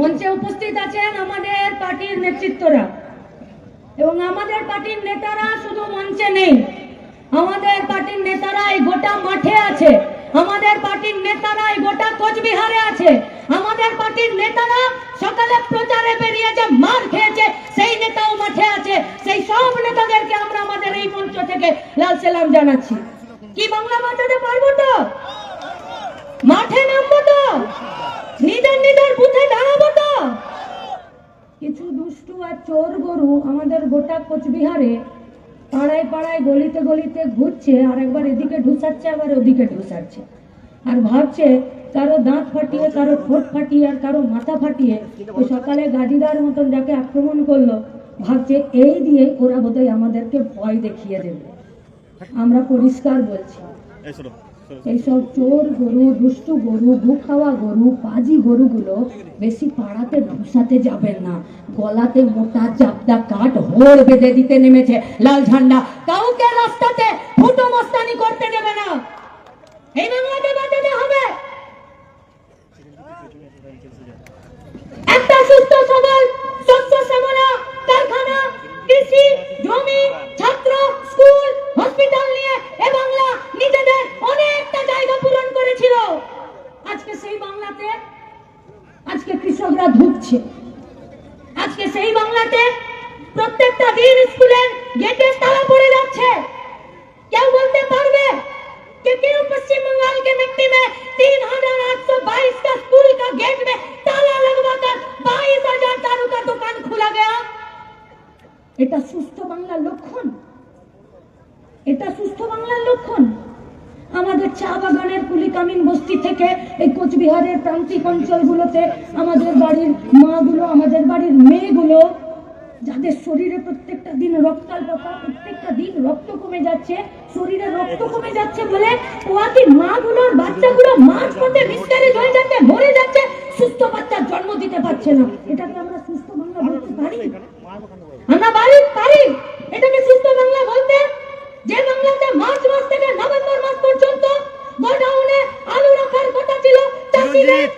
মঞ্চে উপস্থিত আছেন আমাদের পার্টির নেতৃত্বরা। এবং আমাদের পার্টির নেতারা শুধু মঞ্চে নেই আমাদের পার্টির নেতারা এই গোটা মাঠে আছে আমাদের পার্টির নেতারা এই গোটা কোচবিহারে আছে আমাদের পার্টির নেতারা সকালে প্রচারে বেরিয়েছে মার খেয়েছে সেই নেতাও মাঠে আছে সেই সব নেতাদেরকে আমরা আমাদের এই মঞ্চ থেকে লাল সালাম জানাচ্ছি। কি বাংলা বাঁচাতে পারব তো মাঠে নামবো তো নিজের নিজের বুথে দাঁড়াবো তো কিছু দুষ্টু আর চোর গরু আমাদের গোটা কোচবিহারে পাড়ায় পাড়ায় গলিতে গলিতে ঘুরছে আর একবার এদিকে ঢুসাচ্ছে, আবার ওদিকে ঢুসাচ্ছে। আর ভাবছে কারও দাঁত ফাটিয়ে, কারও ঠোঁট ফাটিয়ে, আর কারও মাথা ফাটিয়ে ওই সকালে গাড়িদার মতন যাকে আক্রমণ করল, ভাবছে এই দিয়ে ওরা বোধহয় আমাদেরকে ভয় দেখিয়ে দেবে। আমরা পরিষ্কার বলছি। এইসব চোর গরু, দুষ্টু গরু গু খাওয়া গরু পাজি গরুগুলো বেশি পাড়াতে, ঢুসাতে যাবেন না। গলাতে মোটা চাপটা কাঠ হোড় বেঁধে দিতে নেমেছে লাল ঝান্ডা। কাউকে রাস্তাতে ফুটো মস্তানি করতে দেবে না। এই বাংলাকে বাঁচাতে হবে। একটা সুস্থ সবল, স্বচ্ছ শ্যামলা, কারখানা, কৃষি, জমি, ছাত্র এটা সুস্থ বাংলার লক্ষণ। এটা সুস্থ বাংলার লক্ষণ। আমাদের চা বাগানের কুলিকামিন বস্তি থেকে এই কোচবিহারের প্রান্তিক অঞ্চলগুলোতে আমাদের বাড়ির মাগুলো, আমাদের বাড়ির মেয়েগুলো, যাদের শরীরে প্রত্যেকটা দিন রক্তাল্পতা প্রত্যেকটা দিন রক্ত কমে যাচ্ছে, শরীরে রক্ত কমে যাচ্ছে বলে ওয়াকি মাগুলোর বাচ্চাগুলো মাঝ পথে মিসক্যারেজ হয়ে যাচ্ছে, মরে যাচ্ছে, সুস্থ বাচ্চার জন্ম দিতে পারছে না। এটাকে আমরা সুস্থ বাংলা বলতে পারি। আমরা বাড়ি পারি। এটাকে সুস্থ বাংলা বলতে যে বাংলাতে মার্চ মাস থেকে নভেম্বর মাস পর্যন্ত গোডাউনে আলু রাখার কথা ছিল চাষিদের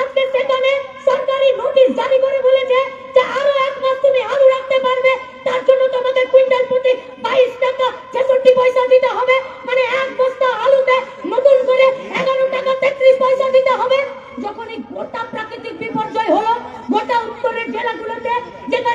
আজকে সেখানে সরকারি নোটিশ জারি করে বলেছে যে আরও এক মাস তুমি আলু রাখতে পারবে। তার জন্য তোমাকে কুইন্টাল প্রতি বাইশ টাকা ছেষট্টি পয়সা দিতে হবে। মানে এক বস্তা আলুতে নতুন করে এগারো টাকা তেত্রিশ পয়সা দিতে হবে। যখন এই গোটা প্রাকৃতিক বিপর্যয় হলো গোটা উত্তরের জেলাগুলোতে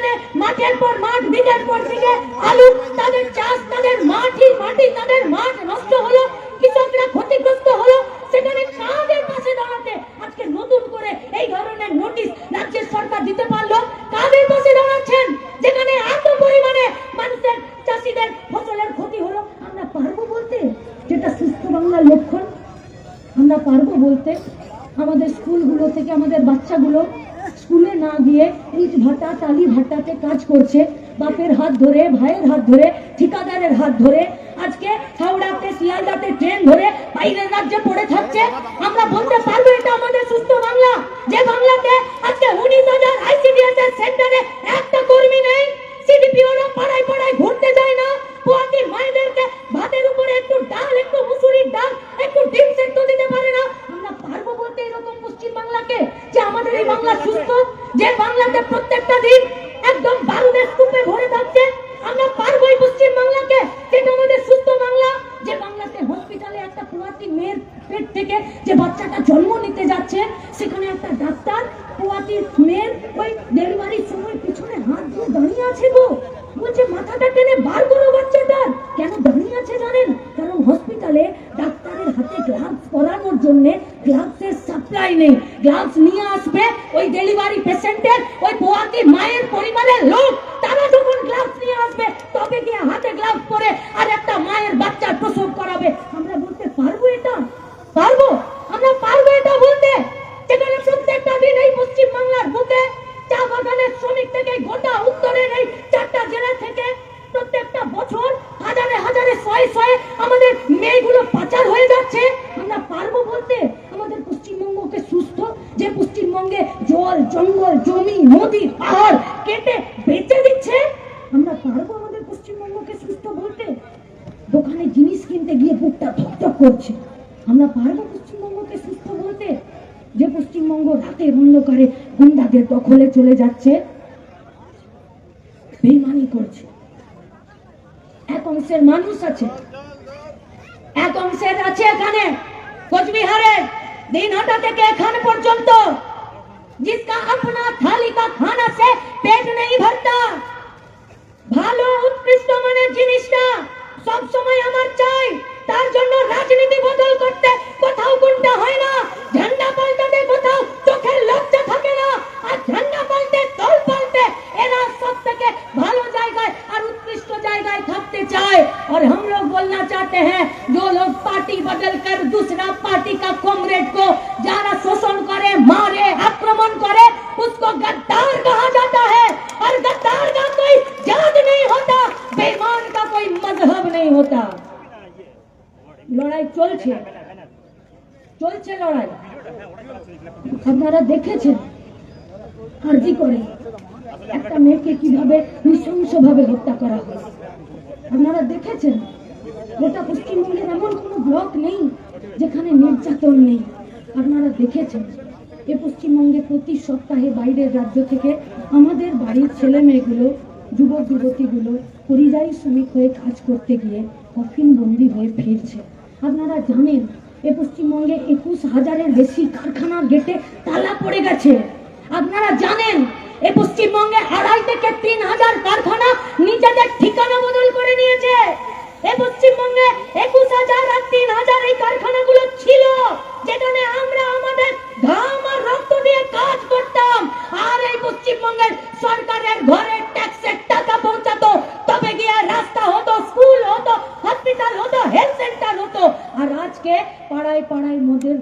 যেখানে মাঠের পর মাঠ বিঘের পর বিঘে আলু তাদের চাষ, তাদের মাটি মাটি তাদের মাঠ নষ্ট হলো, কৃষকরা ক্ষতিগ্রস্ত হলো, সেখানে কাদের পাশে দাঁড়াতে? আজকে নতুন করে এই ধরনের নোটিশ রাজ্যের সরকার দিতে পারল। কাদের পাশে দাঁড়াচ্ছেন? যেখানে এত পরিমাণে মানুষের চাষিদের ফসলের ক্ষতি হলো। আমরা পারব বলতে? যেটা সুস্থ বাংলার লক্ষণ। আমরা পারব বলতে? আমাদের স্কুলগুলো থেকে আমাদের বাচ্চাগুলো স্কুলে না গিয়ে ইট ভাটা টালি ভাটাতে কাজ করছে, বাপের হাত ধরে, ভাইয়ের হাত ধরে, ঠিকাদারের হাত ধরে, আজকে হাওড়াতে, শিয়ালদাতে ট্রেন ধরে বাইরের রাজ্যে পড়ে থাকছে। আমরা বলতে পারব এটা আমাদের সুস্থ বাংলা। যে বাংলাতে আজকে উনিশ হাজার আইসিডিএস এর সেন্টারে একটা কর্মী নেই সিডিপিওরা পাড়ায় পাড়ায় ঘুরতে যায় না পোয়াতি মায়েদেরকে ভাতের উপরে একটু ডাল একটু মুসুরির ডাল একটু ডিম সেদ্ধ দিতে পারে না আমরা পারব বলতে এরকম পশ্চিম বাংলাকে যে আমাদের এই বাংলা সুস্থ যে বাংলাতে প্রত্যেকটা দিন একদম বারুদের স্তূপে ভরে থাকছে আমরা পারব এই পশ্চিম বাংলাকে যেটা আমাদের সুস্থ বাংলা যে বাংলাতে হসপিটালে একটা পোয়াতি মেয়ের পেট থেকে যে বাচ্চাটা জন্ম নিতে যাচ্ছে সেখানে একটা ডাক্তার পোয়াতি মেয়ের ওই ডেলিভারির সময় পিছনে হাত দিয়ে দাঁড়িয়ে আছে গো বলছে মাথাটা টেনে বার করো বাচ্চাটার কেন দাঁড়িয়ে আছে জানেন কারণ হসপিটালে ডাক্তারের হাতে গ্লাভস পরানোর জন্য গ্লাভসের সাপ্লাই নেই। গ্লাভস নিয়ে আসবে, ওই ডেলিভারি পেশেন্টের ওই পোয়াতি মায়ের পরিবারের লোক, তারা যখন গ্লাভস নিয়ে আসবে, তবে গিয়ে হাতে গ্লাভস পরে আর একটা মায়ের বাচ্চার প্রসব করাবে। আমরা বলতে পারব এটা? পারব? আমরা পারব এটা বলতে? যেখানে প্রত্যেকটা দিন এই পশ্চিম বাংলার বুকে চা বাগানের শ্রমিক থেকে গোটা উত্তরের এই চারটা জেলা থেকে প্রত্যেকটা বছর হাজারে হাজারে শয়ে শয়ে আমাদের মেয়েগুলো পাচার হয়ে যাচ্ছে আমরা পারব বলতে আমাদের পশ্চিমবঙ্গকে সুস্থ যে পশ্চিমবঙ্গে জল জঙ্গল, জমি, নদী, পাহাড় কেটে বেঁচে দিচ্ছে। আমরা পারব আমাদের পশ্চিমবঙ্গকে সুস্থ বলতে? দোকানে জিনিস কিনতে গিয়ে বুকটা ধকধক করছে। আমরা পারব পশ্চিমবঙ্গকে সুস্থ বলতে? যে পশ্চিমবঙ্গ রাতের অন্ধকারে গুন্ডাদের দখলে চলে যাচ্ছে, বেইমানি করছে। এক অংশের মানুষ আছে। এক অংশের আছে এখানে কোচবিহারের দিনহাটা থেকে এখানে পর্যন্ত जिसका अपना थाली का खाना से पेट नहीं भरता ভালো উৎকৃষ্ট মানের জিনিসটা সব সময় আমার চাই তার জন্য রাজনীতি বদল করতে কোথাও কোনটা হয় না ঝান্ডা পাল্টাতে কোথাও চোখের লজ্জা থাকে না আর ঝান্ডা পাল্টে দল পাল্টে এরা সব থেকে ভালো জায়গায় আর उत्कृष्ट জায়গায় থাকতে চায় और हम लोग बोलना चाहते हैं जो लोग पार्टी बदल कर दूसरा पार्टी का कॉमरेड को দেখেছেন? আরজি করে একটা মেয়েকে কীভাবে নৃশংসভাবে হত্যা করা হয়? আপনারা দেখেছেন? গোটা পশ্চিমবঙ্গের এমন কোনো ব্লক নেই যেখানে নির্যাতন নেই। আপনারা দেখেছেন? এ পশ্চিমবঙ্গে প্রতি সপ্তাহে বাইরের রাজ্য থেকে আমাদের বাড়ির ছেলে মেয়েগুলো যুবক যুবতীগুলো পরিযায়ী শ্রমিক হয়ে কাজ করতে গিয়ে কফিন বন্দি হয়ে ফিরছে। আপনারা জানেন এ পশ্চিমবঙ্গে একুশ হাজারের বেশি কারখানার গেটে তালা পড়ে গেছে। আপনারা জানেন, এ পশ্চিমবঙ্গে আড়াই থেকে তিন হাজার কারখানা নিজেদের ঠিকানা বদল করে নিয়েছে। এ পশ্চিমবঙ্গে একুশ হাজার আর তিন হাজার এই কারখানাগুলো ছিল, যেখানে আমরা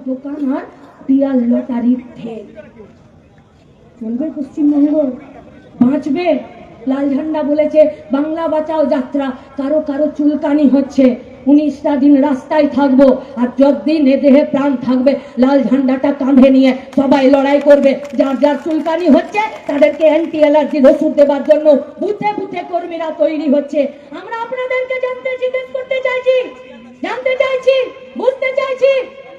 দোকান আর পিয়ার লটারির ঠেক চলবে পশ্চিমবঙ্গ বাঁচবে, লাল ঝান্ডা বলেছে, বাংলা বাঁচাও যাত্রা, কারও কারও চুলকানি হচ্ছে। উনিশটা দিন রাস্তায় থাকব, আর যতদিন এ দেহে প্রাণ থাকবে, লাল ঝান্ডাটা কাঁধে নিয়ে সবাই লড়াই করবে। যার যার চুলকানি হচ্ছে, তাদেরকে অ্যান্টি অ্যালার্জির ওষুধ দেওয়ার জন্য বুথে বুথে কর্মীরা তৈরি হচ্ছে। আমরা আপনাদেরকে জানতে জিজ্ঞেস করতে চাইছি, জানতে চাইছি, বুঝতে চাইছি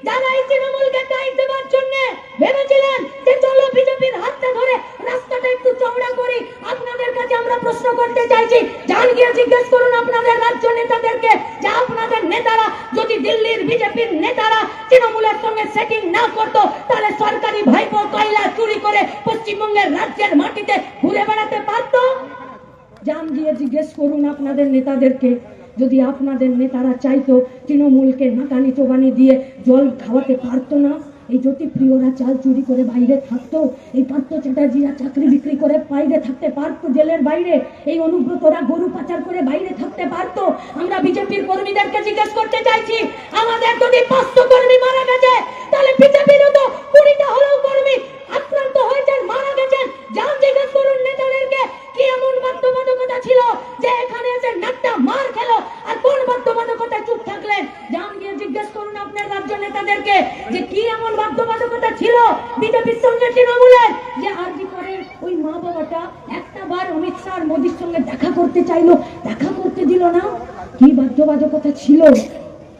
যারা এই তৃণমূলকে টাইট দেওয়ার জন্য ভেবেছিলেন যে চলো বিজেপির হাতটা ধরে রাস্তাটা একটু চওড়া করি আপনাদের কাছে আমরা প্রশ্ন করতে চাইছি যান গিয়ে জিজ্ঞেস করুন আপনাদের রাজ্য নেতাদেরকে যে আপনাদের নেতারা যদি দিল্লির বিজেপির নেতারা তৃণমূলের সঙ্গে সেটিং না করতো তাহলে সরকারি ভাইপো কয়লা চুরি করে রাজ্যের মাটিতে ঘুরে বেড়াতে পারতো? যান গিয়ে জিজ্ঞেস করুন আপনাদের নেতাদেরকে, যদি আপনাদের নেতারা চাইতো তৃণমূলকে নাকানি চোবানি দিয়ে জল খাওয়াতে পারতো না, এই জ্যোতিপ্রিয়রা চাল চুরি করে বাইরে থাকতো, এই পার্থ চ্যাটার্জিরা চাকরি বিক্রি করে বাইরে থাকতে পারতো জেলের বাইরে, এই অনুব্রতরা গরু পাচার করে বাইরে থাকতে পারতো। আমরা বিজেপির কর্মীদেরকে জিজ্ঞেস করতে চাইছি, আমাদের যদি পাঁচশো কর্মী মারা গেছে, তাহলে বিজেপিরও তো কুড়িটা হলেও কর্মী রাজ্য নেতাদেরকে যে কি এমন বাধ্যবাধকতা ছিল বিজেপির সঙ্গে তৃণমূলের, যে আরজি করে ওই মা বাবাটা একটা বার অমিত শাহ আর মোদির সঙ্গে দেখা করতে চাইলো, দেখা করতে দিল না। কি বাধ্যবাধকতা ছিল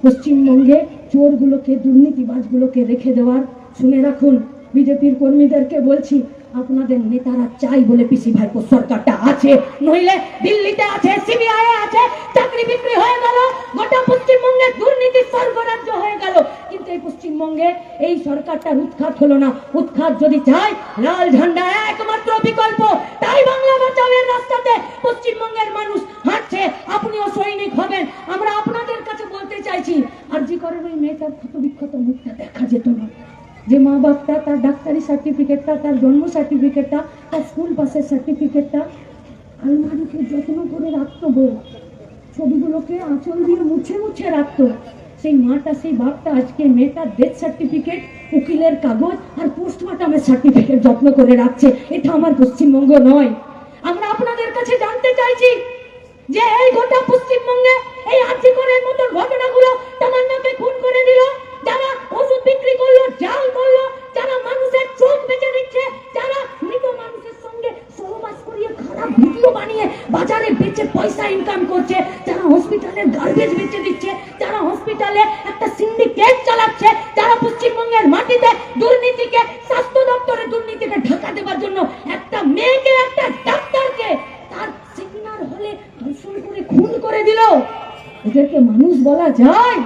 পশ্চিমবঙ্গে চোরগুলোকে, দুর্নীতিবাজগুলোকে রেখে দেওয়ার? শুনে রাখুন, বিজেপির কর্মীদেরকে বলছি, আপনাদের নেতারা চাই বলে পিসি ভাইপো সরকারটা আছে, নইলে দিল্লিতে আছে, সিবিআই আছে চাকরি বিক্রি হয়ে গেল, গোটা পশ্চিমবঙ্গে দুর্নীতি স্বর্গরাজ্য এই পশ্চিমবঙ্গে, এই সরকারটার উৎখাত হলো না। উৎখাত যদি চায় লাল ঝান্ডা একমাত্র বিকল্প। তাই বাংলা বাঁচাওয়ের রাস্তাতে পশ্চিমবঙ্গের মানুষ হাঁটছে। আপনিও সৈনিক হবেন। আমরা আপনাদের কাছে বলতে চাইছি আর জি করেন ওই মেয়েটার ক্ষত বিক্ষত মুখটা দেখা যেত না। যে মা বাপটা, তার ডাক্তারি সার্টিফিকেটটা, তার জন্ম সার্টিফিকেটটা, তার স্কুল পাসের সার্টিফিকেটটা আলমারিকে যত্ন করে রাখতো বউ। ছবিগুলোকে আঁচল দিয়ে মুছে মুছে রাখতো। সেই মাটা, সেই বাপটা আজকে মেয়েটার ডেথ সার্টিফিকেট উকিলের কাগজ আর পোস্টমর্টমের সার্টিফিকেট যত্ন করে রাখছে। এটা আমার পশ্চিমবঙ্গ নয়। আমরা আপনাদের কাছে জানতে চাইছি যে এই গোটা পশ্চিমবঙ্গে এই আর্থিকরের মতো ঘটনাগুলো তামান্নাকে খুন করে দিল, যারা ওষুধ বিক্রি করল, জাল করল, যারা মানুষের চোখ বেঁচে দিচ্ছে, যারা মৃত মানুষের করিয়ে তারা ভিডিও বানিয়ে বাজারে বেচে পয়সা ইনকাম করছে, যারা গার্বেজ বেচে দিচ্ছে, যারা হসপিটালে একটা সিন্ডিকেট চালাচ্ছে, যারা পশ্চিমবঙ্গের মাটিতে দুর্নীতিকে, স্বাস্থ্য দপ্তরে দুর্নীতিকে ঢাকা দেবার জন্য একটা মেয়েকে, একটা ডাক্তারকে, তার সিগনাল হলে ধর্ষণ করে খুন করে দিল। এদেরকে মানুষ বলা যায়।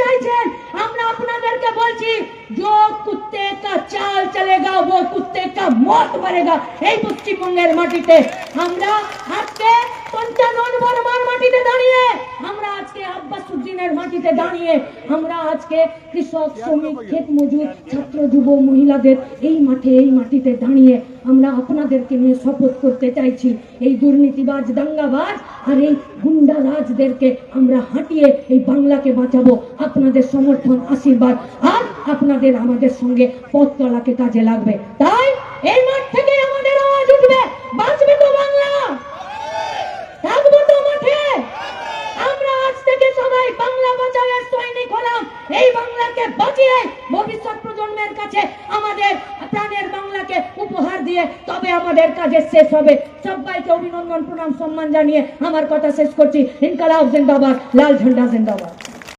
চাইছেন আমরা আপনাদেরকে বলছি जो कुत्ते का चाल चलेगा वो कुत्ते का मौत मरेगा এই পশ্চিমবঙ্গের মাটিতে আমরা আজকে পঞ্চানন বর্মার মাটিতে দাঁড়িয়ে আমরা আজকে আব্বাস মাটিতে দাঁড়িয়ে আমরা আজকে কৃষক শ্রমিক ক্ষেত মজুর ছাত্র যুব মহিলাদের এই মাঠে এই মাটিতে দাঁড়িয়ে আমরা আপনাদেরকে নিয়ে শপথ করতে চাইছি। এই দুর্নীতিবাজ দাঙ্গাবাজ আর এই গুন্ডা রাজদেরকে আমরা হাঁটিয়ে এই বাংলাকে বাঁচাবো। আপনাদের সমর্থন আশীর্বাদ আর আপনাদের আমাদের সঙ্গে পথ চলাকে কাজে লাগবে। তাই এই মাঠ থেকে আমাদের আওয়াজ উঠবে। বাঁচবে তো বাংলা থাকব তো মাঠে আমরা আজ থেকে সবাই বাংলা বাঁচাওয়ের সৈনিক হলাম এই বাংলাকে বাঁচিয়ে ভবিষ্যৎ প্রজন্মের কাছে আমাদের প্রাণের বাংলাকে উপহার দিয়ে তবে আমাদের কাজের শেষ হবে। সবাইকে অভিনন্দন, প্রণাম, সম্মান জানিয়ে আমার কথা শেষ করছি। ইনকালাব জিন্দাবাদ, লাল ঝন্ডা জিন্দাবাদ।